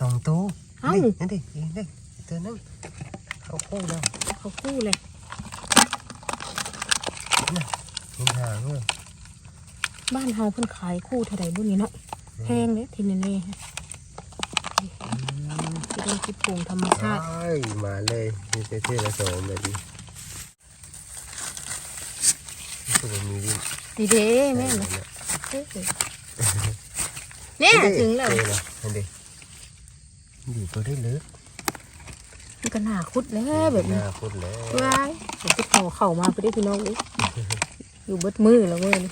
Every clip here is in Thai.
สองตัวเอ้านี่นั่นดิอีกนี่ตัวนึงเขาคู่แล้วเขาคู่เลยเห็นหางเลยบ้านเฮาเพิ่นขายคู่เท่าใดบุนี่เนาะแพงเลยทีนี้นี่ฮะที่เป็นจิบปูงธรรมชาติ ใช่มาเลยนี่เท่ๆละสองแบบนี้นี่คือมันมีวิ่งดีเด้แม่ใช่นะไหมเอ้ยเนี่ยถึงแล้วเท่นะนั่นดิ อยู่ตัวได้ลึกมันก็น่าคุดแล้วแบบหนี้น้าพุดแล้วว้ายเดี๋ยวจะเข่าเข่ามาไปได้พี่น้องดิอยู่เบิดมือแล้วเว้ยนี่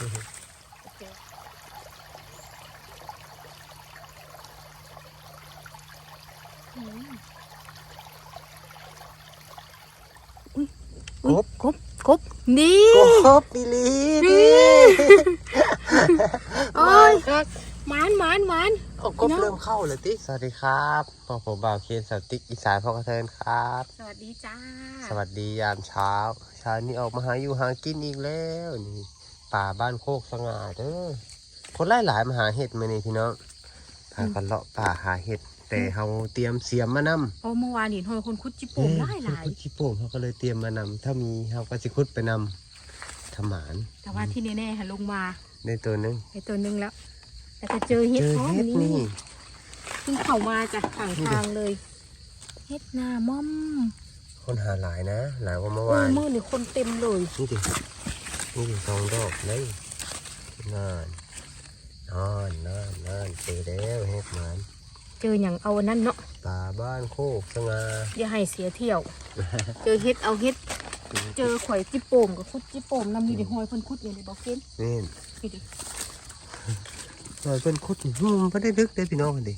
อุ๊ยอุ๊ยกบกบนี่กบอีหลีนี่นี่โอ้ย หมานหมานหมานโอ้กบเริ่มเข้าเลยติ สวัสดีครับพ่อผมบ่าวเคนสาวติ๊กอีสานพ่อกระเทินครับ สวัสดีจ้า สวัสดียามเช้าเช้านี้ออกมาหาอยู่หากินอีกแล้วนี่ป่าบ้านโคกสง่าเด้อคนหลายหลายๆมาหาเห็ดมานี่พี่น้องพากันเลาะป่าหาเห็ด แต่เขาเตรียมเสียมมานำโอ้เมื่อวานเห็นหอยคนคุดจิโป่งหลายหลายคุดขี้โป่งเขาก็เลยเตรียมมานำถ้ามีเขาก็สิคุดไปนำทำหมาน แต่ว่าที่แน่ๆค่ะลงมาได้ตัวหนึงไปตัวหนึงแล้ว แต่ก็เจอเห็เจดอพร้อมเห็ดนี่นี่เพิ่งเข้ามาจากทางทางเลย เห็ดหน้าม่อมคนหาหลายนะหลายกว่าเมื่อเอวาอนมือนี่คนเต็มเลยนี่ดินี่ดิสองดอกเลยนานนานนานนานเจอแล้วเห็ดหมานเจออย่างเอาอันนั้นเนาะป่าบ้านโคกสง่าอย่าให้เสียเที่ยว เจอเห็ดเอาเห็ด เจอข่อยจิโป่มกับคุดจิโป่มนำนี่ดิหอยเพิ่นคุดอย่างไรบอกเก้นนี่นี่ดิ หน่อยเป็นคุดหุ่มไม่ได้ลึกได้พี่น้องกันดิ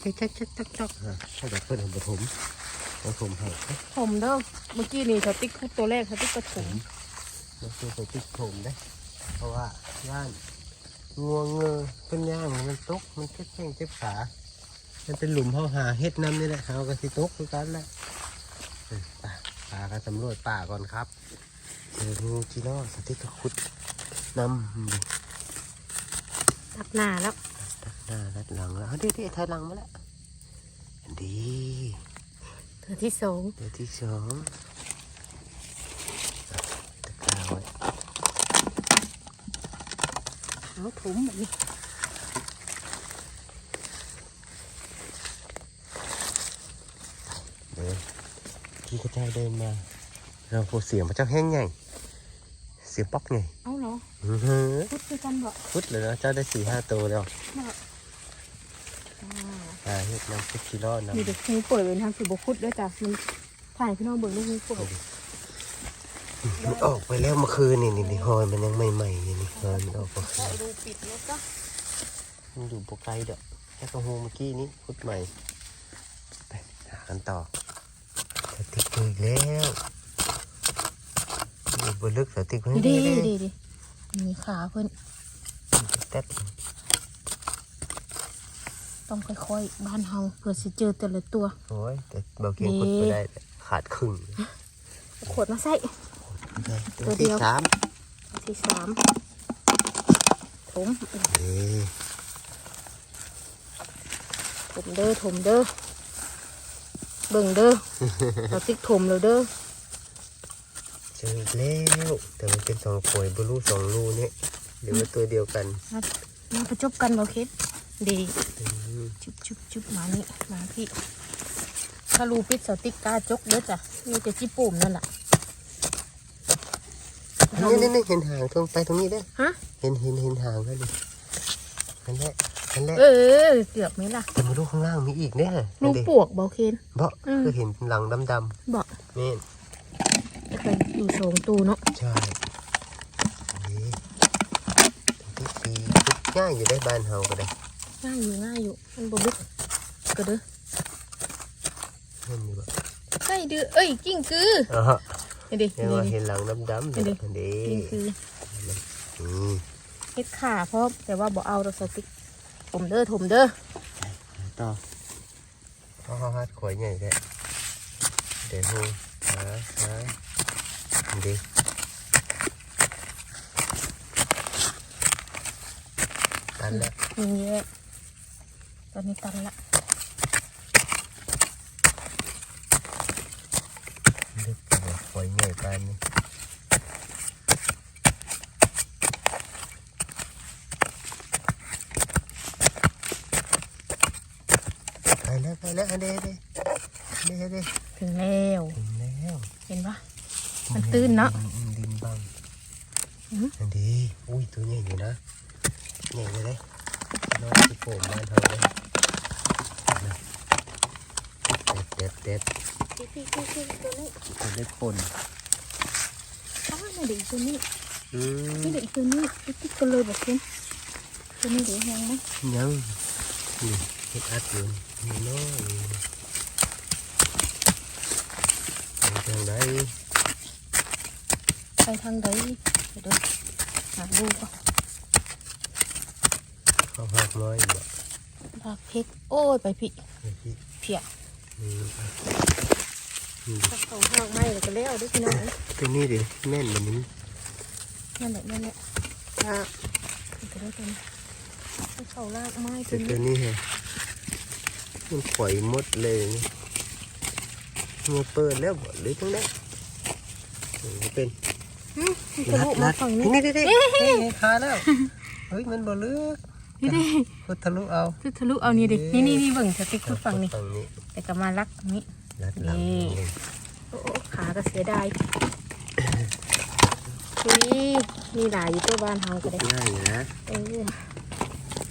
แจ๊กแจ๊กแจ๊กแจ๊กแจ๊กฮะถ้าแบบเพิ่นทำปฐมปฐมให้ผมเด้อเมื่อกี้นี่สติ๊กคุดตัวแรกสติ๊กกระถมแล้วคือไปติดผมได้เพราะว่าย่านงัวเงอเป็นย่างมันตกมันเจ็บแข้งเจ็บขามันเป็นหลุมเขาหาเฮ็ดน้ำนี่แหละเขาก็สิตกคือกันแหละเออป่าก็สำรวจป่าก่อนครับเจองูจีโน่สติ๊กกระคุดน้ำ ตักหน้าแล้วดักหน้าดัดหลังแล้วเอาเดี๋ยวเดี๋ยวถอยหลังมาแล้วอันดีเธอที่สองเดี๋ยวที่สองตะกร้าไว้เอาถุงแบบนี้เดินที่พระเจ้าเดินมา เราพอเสียงพระเจ้าแห้งใหญ่เสียงป๊อกไงเอา เหรออื้อหือคุดคือกันบ่พุดเลยนะเจ้าได้สี่ห้าตัวแล้วบ่อ่าอ่าเฮ็ดน้ำพุดกิโลน้ำมีเด็กหูเปิดเป็นทางสิบคุดด้วยจ้ะมันถ่ายพี่น้องเบิ่งลูกหูเปิดมันออกไปแล้วเมื่อคืนนี่นี่นี่หอยมันยังใหม่ๆนี่นี่หอยมันออกมาได้ดูปิดแล้วก็มันอยู่ปกไกลเด้อแค่กระหูเมื่อกี้นี้พุดใหม่ไปหากันต่อสติ๊กเกอร์อีกแล้วนี่บนลึกสติ๊กเกอร์ดีนี่ดีเลยดีดี มีขาเพิ่นแต๊ดต้องค่อยๆบ้านเฮาเพื่อสิเจอแต่ละตัว โอ้ยแต่เบาเกียงพุดไปได้ขาดครึ่งเอาขวดมาใส่ตัวเดีที่ยวสามอันที่สามถมนี่ถมเด้อถมเด้อเบิ่งเด้อเราติ๊กถมแล้วเด้อเจออีกแล้วแต่มันเป็นสองขวยบลูสองรูเนี่ยหรือว่าตัวเดียวกันมามาประจบกันบ่คิดดีอืมชุบชุบชุบมานี่มาพี่ถ้ารูปิดสติ๊กกล้าจกเด้อจ้ะนี่จะจิปุ่มนั่นแหละนี่นี่นี่เห็นหางตรงไปตรงนี้ได้อฮะเห็นเห็นเห็นหางแล้วนี่นั่นแหละนั่นแหละเออเกือบไหมล่ะแต่มาดูข้างล่างมีอีกเนี่ยลูกดิปวกเบาเคนเบาะอืมคือเห็นหลังดำบอกๆนี่จะเคย อยู่โสงตูเนาะใช่นี่ที่สีทุกง่ายอยู่ได้บ้านเฮาก็ได้ง่ายอยู่ง่ายอยู่มันบลึกก็เด้อเห็นอยู่บ่ใช่ดื้อเอ้ยกิ้งกืออ๋อนี่ดิเห็นนี่ว่าดิเห็นหลังดำๆเห็นดิเห็นดิกิ้งคืออืมเฮ็ดขาเพราะแต่ว่าบ่เอาเราสติ๊กถมเด้อถมเด้อต่อพ่อฮัดขวยใหญ่แท้เดี๋ยวหูหาหา đi. Tan lẹ. Nhìn nhẹ rồi đi tan lẹ. Đứt rồi khói nhảy tan đi. ไปแล้วไปแล้วเด้เด้เด้เด้ถึงแล้วถึงแล้วเห็นปะ มันตื้นเนาะอืมดินบังอือหืออันดีอุ้ยตัวใหญ่อยู่นะใหญ่เลยน้องที่โผล่บ้านเขาเลยเด็ดเด็ดเด็ดพี่พี่พี่พี่ตัวนี้ตัวเล็กปนอ้าวนี่เด็กตัวนี้อืมนี่เด็กตัวนี้ติ๊กติ๊กกันเลยแบบนี้ตัวนี้เด็กยังไหมยังนี่เห็ดอัดอยู่นี่น้อยไปทางใด ไปทางใดเดี๋ยวเดี๋ยวหาดูก่อนเขาหักน้อยบ่ลากเพชรโอ้ยไปพี่ไอ้ที่เพียอืมนี่ถ้าเขาหากไม้แล้วก็แล้วด้วยพี่น้องตัวนี้ดิแม่นมันนี้นั่นแหละนั่นแหละลากก็ได้ตัวนี้ถ้าเขาลากไม้ตัแต่วตัวนี้นี้ฮะมันข่อยหมดเลยมันเปิดแล้วบ่หรือทั้งนั้นเออเป็นอืมมัน ทะลุมาฝั่งนี้นี่ดิดินี่ขาแล้วเฮ้ยมันบ่ลึกนี่ดิพุททะลุเอาทะลุเอานี่ดินี่นี่นี่เบิ่งสติ๊กทุกฝั่งนี่ฝั่งนี้แต่ก็มาลักตรงนี้รัดหลังนี่นี่โอ้โอ้ขาก็เสียดายนี่มีหลายอยู่ตัวบ้านเฮาก็ได้ง่ายอยู่นะเออ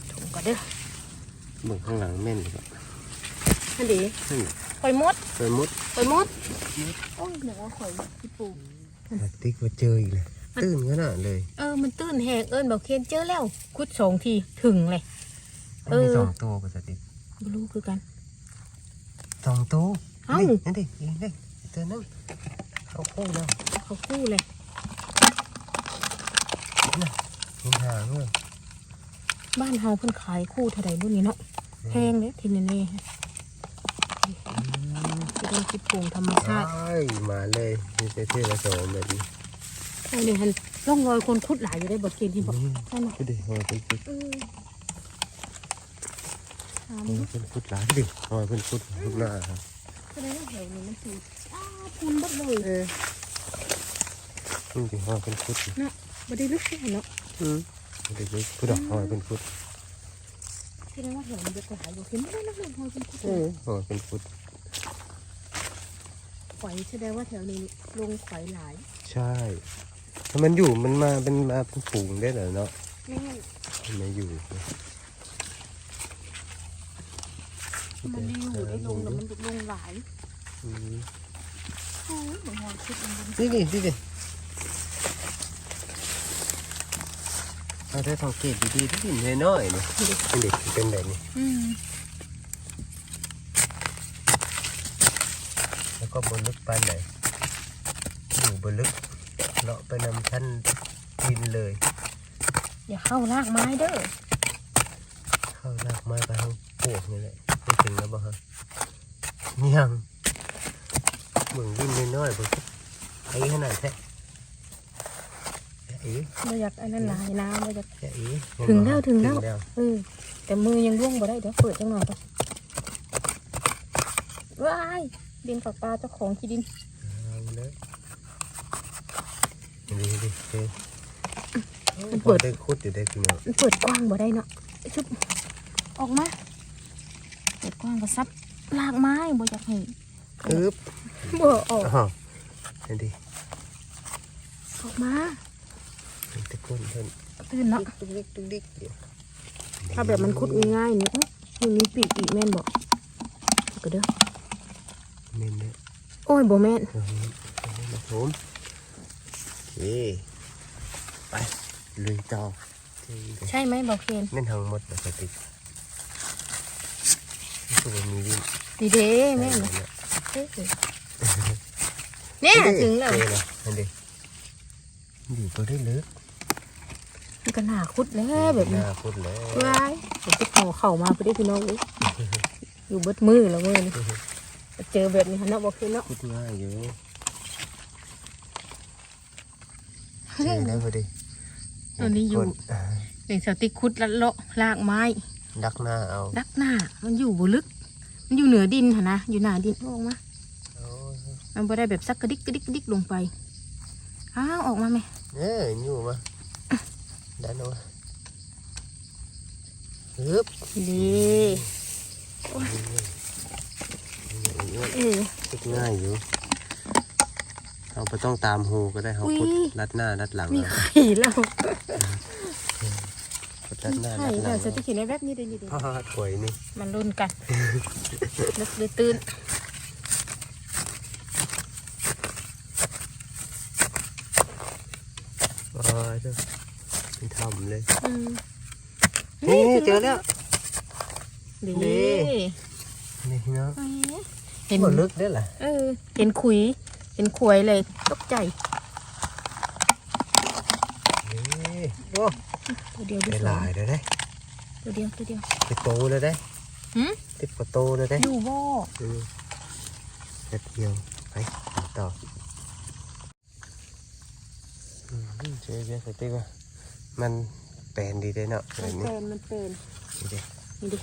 ถุงก็เด้อเบิ่งข้างหลังแม่นดีกว่าอันดีนั่นข่อยมดไปมุดข่อยมดโอ้ยเดี๋ยวว่าข่อยพี่ปู ติ๊กมาเจออีกเลยตื่นขนาดเลย เออ มันตื้นแหกเอิญบอกเคนเจอแล้ว คุดสองทีถึงเลยเออมีสองตัวปกติบรู้คือกันสองตัวเอ้านี่นั่นดิอีกนี่ตัวนึงเขาคู่แล้วเขาคู่เลยมีหางเลยบ้านเฮาเพิ่นขายคู่เท่าใดบุนี้เนาะแพงเลยทีนี้ นี่ที่เป็นคิดปลูงธรรมชาติใช่มาเลยมีแต่เทละโสมแบบนี้เออเดี๋ยวหันร่องรอยคนคุดหลายอยู่ได้บอกเกณฑ์ที่บอกนี่นั่นน่ะก็ดิหอยเป็นคุดเออถามหอยเป็นคุดหลายดิหอยเป็นคุดลูกหน้าครับก็ได้แถวนี้มันคืออ้าพูนเบดเลยเออนี่ดิหอยเป็นคุดเนาะบ่ได้ลึกแค่เนาะอืมเด็กๆคุดอะหอยเป็นคุดแสดงว่าแถวนี้จะหลายอยู่เห็นไหมนั่นนั่นหอยเป็นคุดเออหอยเป็นคุด ข่อยแสดงว่าแถวนี้ลงข่อยหลายใช่ถ้ามันอยู่มันมาเป็นมาเป็นฝูงได้เหรอเนาะแม่นมันไม่อยู่มันได้อยู่ได้ลงแล้วมันลงหลายอืมโอ้ยเหมือนหอยคุดมันนี่ดินี่ดิเราได้สังเกตดีๆที่ดินน้อยๆนี่เป็นเด็กเป็นแบบนี้อืม แล้ว ก็บนลึกปานไหนอยู่บนลึกเลาะไปนำชั้นดินเลย อย่าเข้าลากไม้เด้อเข้าลากไม้ไปทางปวกนี่แหละไม่ถึงแล้วบ่ฮะยังเบิ่งดินน้อยๆเบิ่งไอ้ขนาดแท้แท้อีเราอยากอันนั้นหลายน้ำเราอยากแท้อีถึงแล้วถึงแล้วถึงแล้วเออแต่มือยังร่วงบ่ได้เดี๋ยวเปิดจังหน่อยก่อนว้าย ดินปากปลาเจ้าของที่ดินเอาเลยดีดีเฮ้ยมันเปิดได้คุดอยู่ได้พี่น้องมันเปิดกว้างบ่ได้เนาะชุบออกมาเปิดกว้างก็ซับลากไม้บ่อยากให้อึ๊บบ่ออกอ๋อนี่ดิออกมานี่ตะกุนเพิ่นตื่นเนาะตุ๊กดิ๊กตุ๊กดิ๊กอยู่ถ้าแบบมันคุดง่ายๆนี่เอ้ามันมีปีกอีกแม่นบ่ก็เด้อ เม่นเนี่ยโอ้ยบ่แม่นเอาเม่นเอาเม่นมาผมโอเคไปลุยต่อที่ใช่ไหมบอกเคนเม่นทั้งหมดปกตินี่คือว่ามีวิ่งดีเด้แม่นเนบ่เอ้ยเนี่ยถึงแล้วเจอแล้วนั่นดิอยู่ก็ได้ลึกมันก็น่าคุดแล้วแบบหนี้น้าพูดแล้วว้ายผมก็ขอเข่ามาไปได้พี่น้องเลยอยู่เบิดมือแล้วเว้ยนี่ เจอแบบนี้หันเนาะบอกคือเนาะพูดง่ายอยู่เจอแล้วพอดีตอนนี้อยู่คนอ่าเป็นสติกคุดลัดเลาะลากไม้ ดักหน้าเอา ดักหน้า มันอยู่บ่ลึก มันอยู่เหนือดินหนนะ อยู่หน้าดินออกมาโอ้ยมันบ่ได้แบบซักกระดิกกระดิกกระดิกลงไป อ้าวออกมาไหมเอ้ยอยู่มาดันออกมาฮึบดีเออ คิดง่ายอยู่เราไปต้องตามหูก็ได้เขาอุ๊ยพุดรัดหน้ารัดหลังมีเอาไข่แล้วพุดรัดหน้าไข่รัดหลัแล้วงจะที่เขียนในแบบนี้ได้ยินดีพ่อถวยนี่ มันรุนกันนึกเลยตื่นอ๋อเจ้าเป็นทำเลยอืมนี่เจอแล้วดี นี่นี่เนาะเห็นหมดลึกได้เหรอเออเห็นขุย เห็นขวยเลยตกใจนี่โอ้ตัวเดียวได้ที่หสอลางยเลยได้ตัวเดียวตัวเดียวติดโตเลยได้หืมติดกว่าโตเลยได้อยู่บ่อืมแป๊บเดียวไปต่ออืมเจ๊เจ๊สติ๊กว่ามันแปลนดีได้เนาะแบมันบนี้เป็นมันเป็นนี่ดินี่ดิ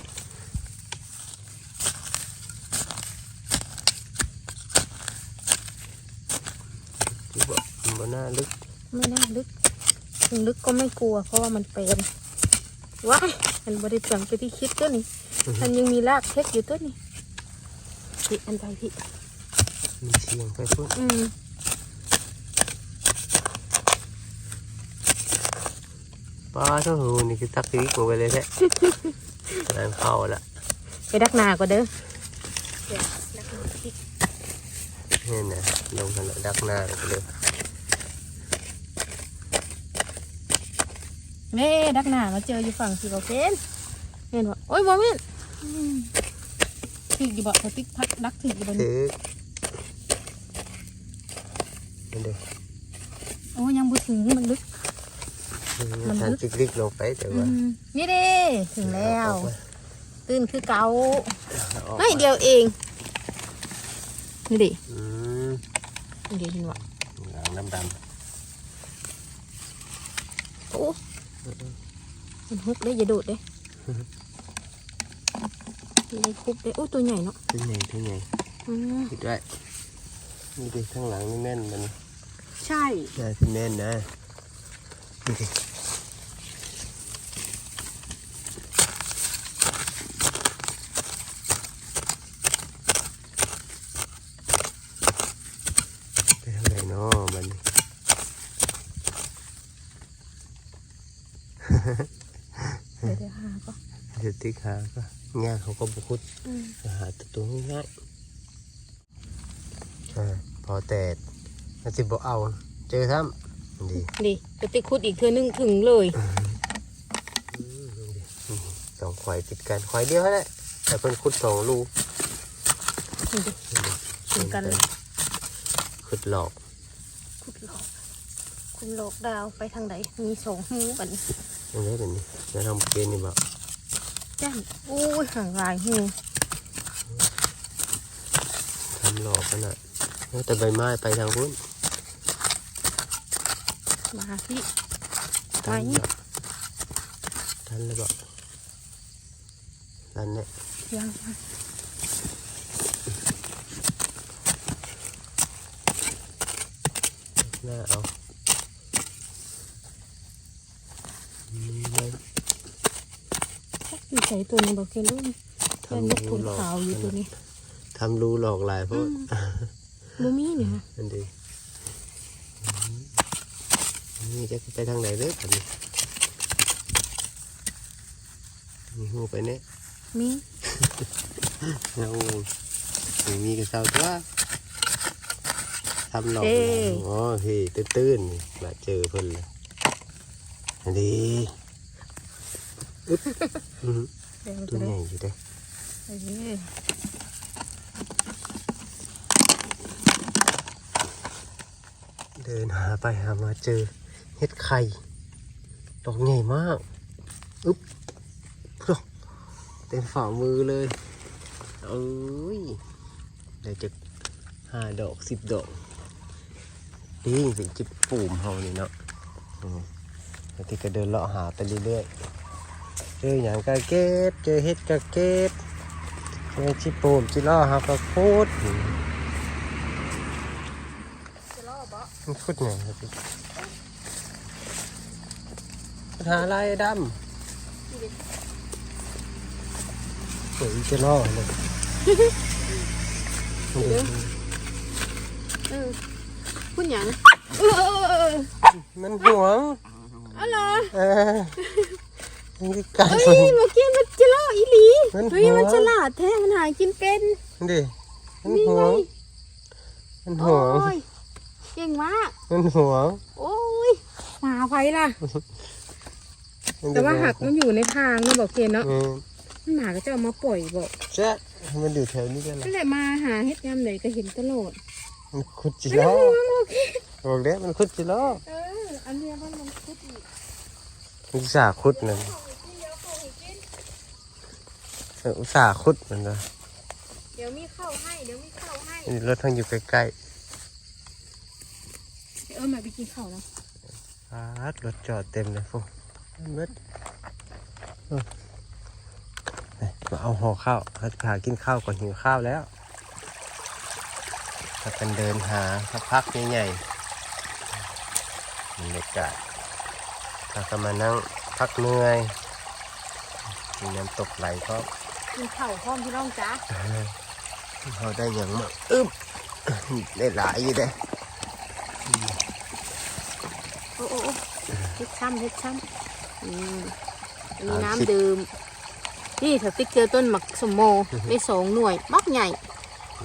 ที่ บอกมันน่าลึก ไม่น่าลึกถึงลึกก็ไม่กลัว เพราะว่ามันเป็นว้ายมันบริจังไปที่คิดตัวนี้ มันยังมีรากเท็กอยู่ตัวนี้พี่อันใดพี่มันเชียงไปพุ่นอืมป้าเท่าหูนี่คือตักติ๊กลงไปเลยแท้งานเข้าละไปดักนาก็เด้อเดี๋ยวดักนาพี่นี่นะลงกันละดักหน้าไปเลย เน่ดักนามาเจออยู่ฝั่งสิบอกเกนเห็นบ่โอ้ยบ่แม่นอืมถึกอยู่บ่สติ๊กพักดักถึกอยู่บ่นี่ถือนี่เด้โอ้ยยังบ่ถึงมันลึก มันลึกทางติ๊กๆลงไปแต่อืว่ามนี่เด้ถึงแล้วออกมาตื่นคือเก่าออกไม่เดียวเอง นี่ดิอืมนี่ดิเห็นบ่หลังดำด โอ้ มันฮุบได้อย่าโดดเด้มันได้คุบได้โอ้ยตัวใหญ่เนาะๆที่ไหนที่ไหนอืมคิดไว้นี่ดิข้างหลังนี่แน่นมัน ใช่น่าที่แน่นนะนี่ดิไปทางไหนเนาะมันนี่ เดี๋ยวเดี๋ยวหาก็เดี๋ยวติ๊กหาก็ง่ายเขาก็บุคุดอืมหาตัวตัวง่ายๆอ่าพอแต่มันสิบอกเอา เจอซ้ำดีดิจะติคุดอีกเทือนึงถึงเลยอืมดูดิอืมสองควายติดกันควายเดียวแหละแต่เป็นคุดสองลูกนี่ดิถึงกันเลยคุดหลอกคุดหลอก คุณหลอกดาวไปทางไหนมีสองหูบัดน ยังไงเป็นนี่จะทำเกณฑ์นี่บอกจ้าโอ้ยห่างหลายหูทำหลอกกันอะแล้วแต่ใบไม้ไปทางพุ้นมาพี่ไปทันเลยบอกทันเนี่ยยังหน้าเอานี่เลย อยู่ ใส่ตัวนี้บอกแกลูกยังนกถุงขาวอยู่ตัวนี้ทำรูหลอกหลายเพราะลูมี่เนี่ยอันดีนี่จะไปทางไหนเด้ออันนี้มีหูไปเนี่ยมีเอาไม่มีกระเซาตัวทำหลอกอ๋อพี่ตื้นๆมาเจอเพิ่นเลยอันดีอึ๊ บอื้อหือเดี๋ยวตัวจะใหได้ญ่อยู่เด้เออเดินหาไปหามาเจอเห็ดไข่ดอกใหญ่มากอึ๊บพรวเต็มฝ่ามือเลยเอ้ยเดี๋ยวจะห้าดอกสิบดอกนี่เป็นจิบปูมเฮานี่เนาะอืมแล้วที่ก็เดินเลาะหาไปเรื่อยๆ เจออย่างกะเก็บ เจอเห็ดกะเก็บเจอจิบปูมจิล่อหากระโคตรจะล่อบ่อมันขุดไงครับพี่หาลายดำสวยจะล่อเลยเออคุณหยังเออเออเออมันห่วงอ๋อเหรอเออ มันคือการเฮ้ยเมื่อกี้มันจะล่ออีหลีมันเฮ้ยหัวมันฉลาดแท้มันหากินเป็นดิมันนี่ห่ไงวงมันโอ้ห่วงยเก่งมากมันห่วงโอ้ยหมาไฟล่ะแต่ว่าหักมันอยู่ในทางเนาะบอกเกณฑ์เนาะอืมหมาก็จะเอามาปล่อยบอกแจ๊ะมันอยู่แถวนี้กันเหรอนั่นแหละมาหาเฮ็ดยามไหนก็เห็นตลอดมันขุดจิไม่ล้อต้องห่วงโอเคบอกเด้มันขุดจิล้อเอออันเนี้ยมันมันคุดอีกมันอุตส่าห์ขุดนั่นของอีกทีเดียวของอีกที เอออุตส่าห์ขุดนั่นนะเดี๋ยวมีเข้าให้ เดี๋ยวมีเข้าให้อันนี้รถทางอยู่ใกล้เออมาไปกินข้าวนะๆอาดรถจอดเต็มเลยพวกมืดเออนี่มาเอาห่อข้าวเราจะหากินข้าวก่อนหิวข้าวแล้วถ้ากันเดินหาสักพักใหญ่ๆบรรยากาศถ้าก็มานั่งพักเหนื่อยมีน้ำตกไหลก็ กินข้าวพร้อมพี่น้องจ้าเขาได้อย่างมากอึ๊บได้หลายอยู่เด้โอ้โอ้โอ้เฮ็ดช้ำเฮ็ดช้ำอืมมีน้ำดื่มนี่สติ๊กเจอต้นหมักสมโมได้สองหน่วยมักใหญ่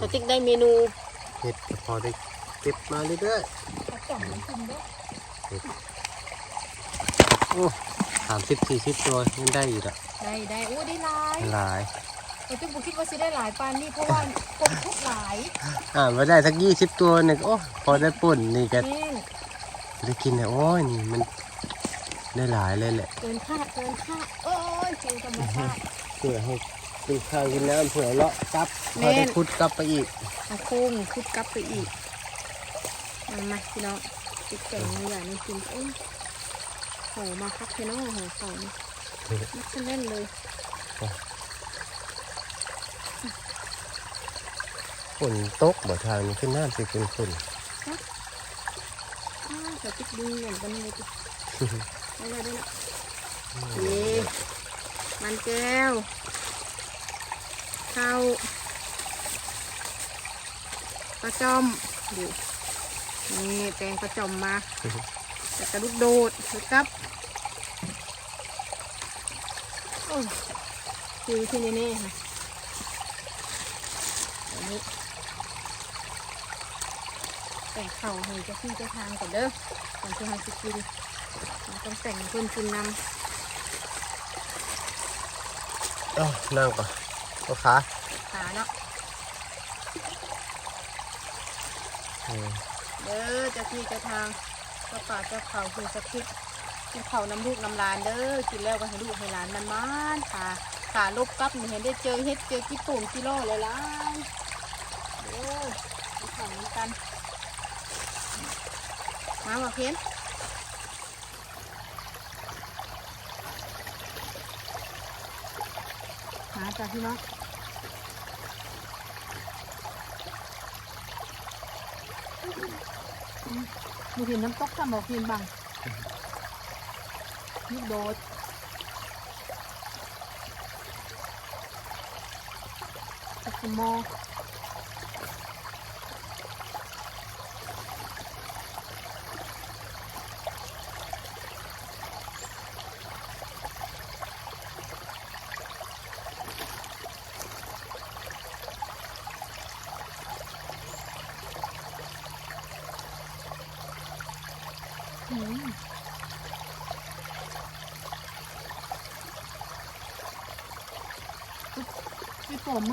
สติ๊กได้เมนูเห็ดก็พอได้เก็บมาเรื่อยผักจ่อมน้ำจิ้มด้วยๆโอ้สามสิบสี่สิบตัวยังได้อยู่ละ ได้ได้โอ้ได้หลายหลายแต่จุ๊บคิดว่าสิได้หลายปานนี่เพราะว่าคนทุกหลาย อ่ามาได้สักยี่สิบตัวหนึ่งโอ้พอได้ป่นนี่ก็แม่นได้กินเนี่ยโอ้ยนี่มันได้หลายเลยแหละเกินคาดเกินคาดโอ้ยฟิวธรรมชาติเผื่อให้กินข้าวกินน้ำเผื่อเลาะกลับพแม่อนได้พุดกลับไปอีกเอาโค้งคุดกลับไปอีกมามาพี่น้องติดแก่งอย่างนี้กินเอ้ยโหมาคักพี่น้องโหเขานี่ มักจะเล่นเลยฝนตกบ่ทางนี้ขึ้นน้ำสิคุณคุณอ้าวจะติดดึงอย่างกันเลยจิได้แล้วได้แล้วเย่มันแก้วข้าวปลาจอมดูนี่แตงปลาจอมมาแต่กระดูกโดดนะครับโอ้ยคือที่นี่นี่ค่ะอันนี้แต่งเข่าให้เจะขึ้นเจะทางก่อนเด้อก่อนที่เราจะกินเราต้องแต่งเพิ่นกินนำเอ้านั่งก่อนโอ้ขาขาเนาะเออเด้อเจะที่เจะทางเจ้าป่าเจ้าเขาคือสกิด กินเขาวน้ำลูกน้ำลานเด้อกินแล้วก็ให้ลูกให้หลานมันมันๆขาขาลบกับนี่เห็นได้เจอเฮ็ดเจอกี่ปุ่มกี่โลเลยล่ะเด้อกินข้าวน้ำกันมาบอกเพี้ยนมาจ้ะพี่น้องมีเห็นน้ำตกทำบอกเห็นบัง ลูกโด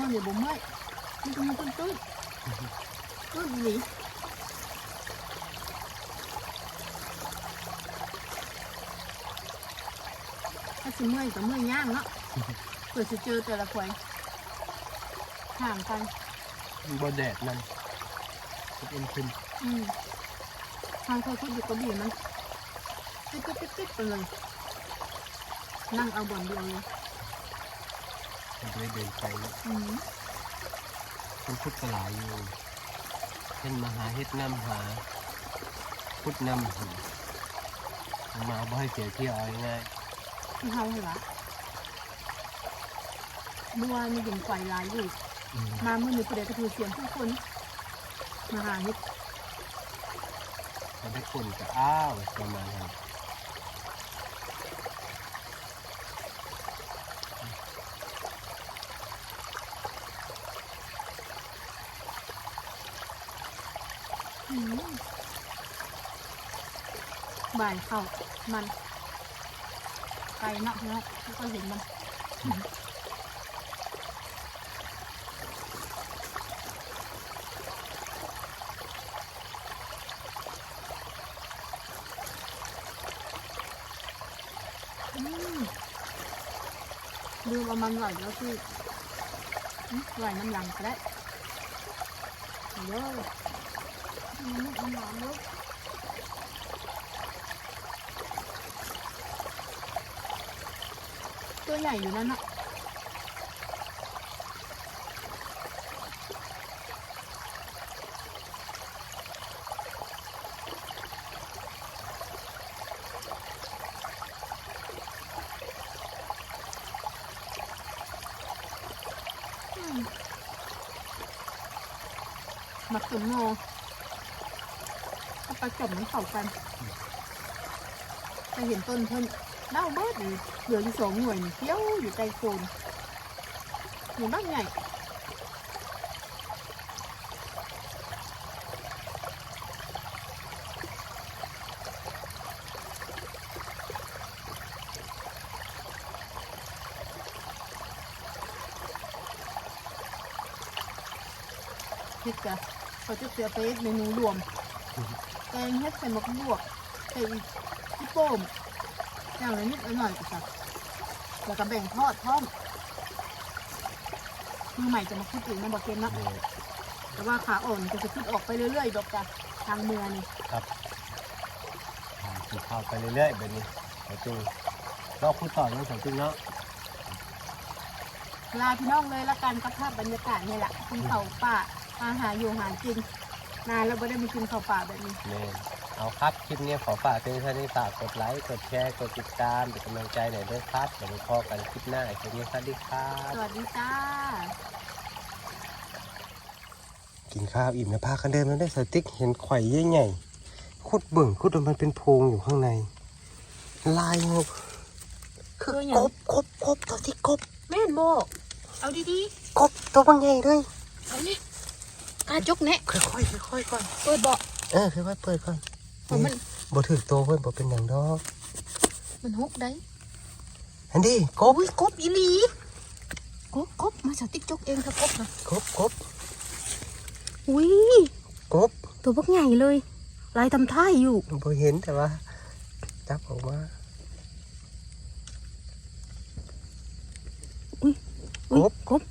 พี่ปอมเมื่อเดี๋ยวผมเมื่อยมันจะมันตื้นตื้นตื้นหนีถ้าสิเมื่อยก็เมื่อยย่างเนาะเผื่อจะเจอแต่ละคนห่างกันบ่แดดมันเป็นขึ้นอืมทางเขาก็อยู่กระบี่มันติ๊ดติ๊ดติ๊ดติ๊ดไปเลยนั่งเอาบ่อนเดียวเลยได้เดินไปแล้วอืมมันพุดกระหลายอยู่เป็นมาหาเฮ็ดน้ำหา พุดนำมันมาบ่ให้เสียเที่ยวเอาง่ายที่เฮาเหรอเมื่อวานมีเห็นไฟลายอยู่ๆอืมมาเมื่อมีประเดี๋ยวก็คือเสียงทุกคน มาหาเฮ็ดเขาได้คนก็อ้าวประมาณนั้น บ่ายเข้ามันไกลเนาะเนาะไม่ค่อยเห็นมันอืมลืมเอามันไหลแล้วที่อืมไหลน้ำลังก็ได้เยอะ ตัวใหญ่อยู่นั่นน่ะอืมมักตุ่มโม เอาไปจมน้ำเข่ากันไปเห็นต้นเพิ่นเน่าเบิดเลยเหลืออยู่สองหน่วยนี่เที่ยวอยู่ใต้โคนหมู่บ้านใหญ่เฮ็ดจ้ะเขาจะเสือไปเฮ็ดเมนูรวม แกงเฮ็ดใส่หมกลวกใส่ที่โป้มอย่างละนิดละหน่อยก็จ้ะแล้วก็แบ่งทอดพร้อมมือใหม่จะมาคิดอีกนะบอกเกมนะนี่แต่ว่าขาอ่อนก็จะคิดออกไปเรื่อยๆดอกจ้ะทางเมืองนี่ครับอ่ากินข้าวไปเรื่อยๆแบบนี้เดี๋ยวจึงรอบคุดต่อยังสองจึงเนาะลาพี่น้องเลยละกันกับภาพบรรยากาศนี่แหละกินข้าวป่าอาหารอยู่หากิน นานแล้วไม่ได้มากินข้าวป่าแบบนี้นี่เอาครับคลิปนี้ขอฝากเพื่อนท่านที่ฝากกดไลค์กดแชร์กดติดตามเป็นกำลังใจหน่อยด้วยครับเดี๋ยวไปพอกันคลิปหน้าคลิปนี้สวัสดีครับสวัสดีจ้า กินข้าวอิ่มนะพากันเดินมาได้สติ๊กเห็นไข่ใหญ่ๆคุดเบิ่งคุดจนมันเป็นโพรงอยู่ข้างใน ลายงบคือกบกบกบตัวที่กบแม่นโบเอาดีกบตัวบางใหญ่เลยๆ เอาเนี่ ยกาจกแนะค่อยๆค่อยๆก่อนเปิดเบาะเออค่อยๆเปิดก่อนเพราะมันบ่ถือโตเพิ่นบ่เป็นอย่างดอกมันหกได้อันนี้กบอุ้ยกบอีหลีกบกบมาสติ๊กจกเองครับกบนะกบกบอุ้ยกบตัวบักใหญ่เลยลายทำท่าอยู่บ่เห็นแต่ว่าจับออกมาอุ๊ยกบกบ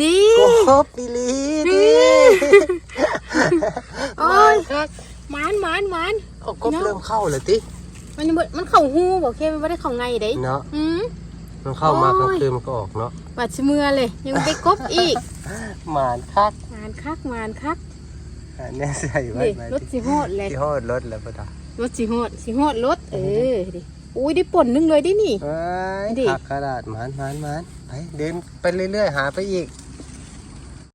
นี่กบอีหลีนี่ดิโอ้ยหมานหมานหมานเอากบเริ่มเข้าแล้วติมันยังบ่มันเข่าหูบอกแค่มันไม่ได้เข่าไงเด้เนาะอืมมันเข้ามากโอ้ลางยคืนมันก็ออกเนาะบาดชิเมือเลย ยังไปกบอีกหมานคักหมานคักหมานคักอันนี้ใส่ไว้นี่ไว้รถสีโหดเลยที่โหดรถแล้วปะดารถสีโหดสีโหดรถเออดิอุ้ยได้ป่นนึงเลยดินี่เอ้ยดิขักกระดาษหมานหมานหมาน ไปเดินไปเรื่อยๆ หาไปอีก